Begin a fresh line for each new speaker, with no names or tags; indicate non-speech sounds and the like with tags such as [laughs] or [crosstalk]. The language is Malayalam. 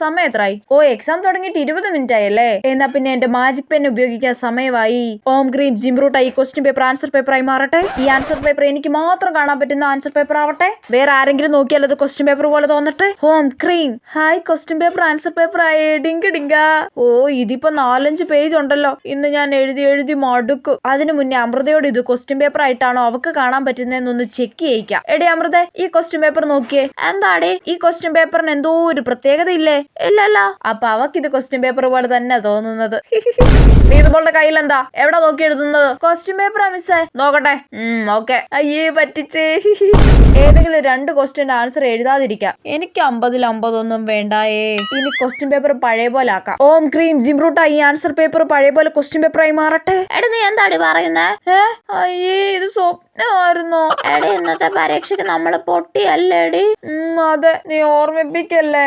സമയം എത്രയായി ഓ എക്സാം തുടങ്ങിയിട്ട് ഇരുപത് മിനിറ്റ് ആയല്ലേ? എന്നാ പിന്നെ എന്റെ മാജിക് പെൻ ഉപയോഗിക്കാൻ സമയമായി. ഓം ഗ്രീം ജിംറൂട്ട ഈ ക്വസ്റ്റ്യൻ പേപ്പർ ആൻസർ പേപ്പർ ആയി മാറട്ടെ. ഈ ആൻസർ പേപ്പർ എനിക്ക് മാത്രം കാണാൻ പറ്റുന്ന ആൻസർ പേപ്പർ ആവട്ടെ. വേറെ ആരെങ്കിലും നോക്കിയാൽ അത് ക്വസ്റ്റ്യൻ പേപ്പർ പോലെ തോന്നട്ടെ. Home cream hi question paper answer paper ആയി. ഡിങ്കിടിങ്ക ഡിങ്ക. ഓ ഇതിപ്പോ നാലഞ്ച് പേജ് ഉണ്ടല്ലോ. ഇന്ന് ഞാൻ എഴുതി എഴുതി മടുക്കും. അതിനു മുന്നേ അമൃതയോട് ഇത് ക്വസ്റ്റ്യൻ പേപ്പർ ആയിട്ടാണോ അവക്ക് കാണാൻ പറ്റുന്നതെന്നൊന്ന് ചെക്ക് ചെയ്യിക്കാം. എടി അമൃത ഈ ക്വസ്റ്റ്യൻ പേപ്പർ നോക്കിയേ. എന്താടേ? ഈ ക്വസ്റ്റ്യൻ പേപ്പറിന് എന്തോ ഒരു പ്രത്യേകത ഇല്ലേ ഇല്ലല്ല. അപ്പൊ അവക്ക് ഇത് ക്വസ്റ്റ്യൻ പേപ്പർ പോലെ തന്നെ തോന്നുന്നത്. [laughs] നീ ഇതുപോലെ കയ്യിൽ എന്താ എവിടെ നോക്കി എഴുതുന്നത്? ക്വസ്റ്റ്യൻ പേപ്പർ മിസ്സേ നോക്കട്ടെ. ഉം ഓക്കെ അയ്യേ പറ്റിച്ചേ. [laughs] ഏതെങ്കിലും രണ്ട് ക്വസ്റ്റ്യന്റെ ആൻസർ എഴുതാതിരിക്കാം. എനിക്ക് അമ്പതിൽ അമ്പതൊന്നും വേണ്ടായേ. ഇനി ക്വസ്റ്റ്യൻ പേപ്പർ പഴയ പോലെ ആക്കാം. ഓം ക്രീം ജിംറൂട്ട ഈ ആൻസർ പേപ്പർ പഴയ പോലെ ക്വസ്റ്റ്യൻ പേപ്പറായി മാറട്ടെ. എടാ നീ എന്താടി പറയുന്നേ? ഏ? അയ്യേ ഇത് സ്വപ്നമായിരുന്നു? എടി ഇന്നത്തെ പരീക്ഷക്ക് നമ്മൾ പൊട്ടിയല്ലേടി? അതെ നീ ഓർമ്മിപ്പിക്കല്ലേ?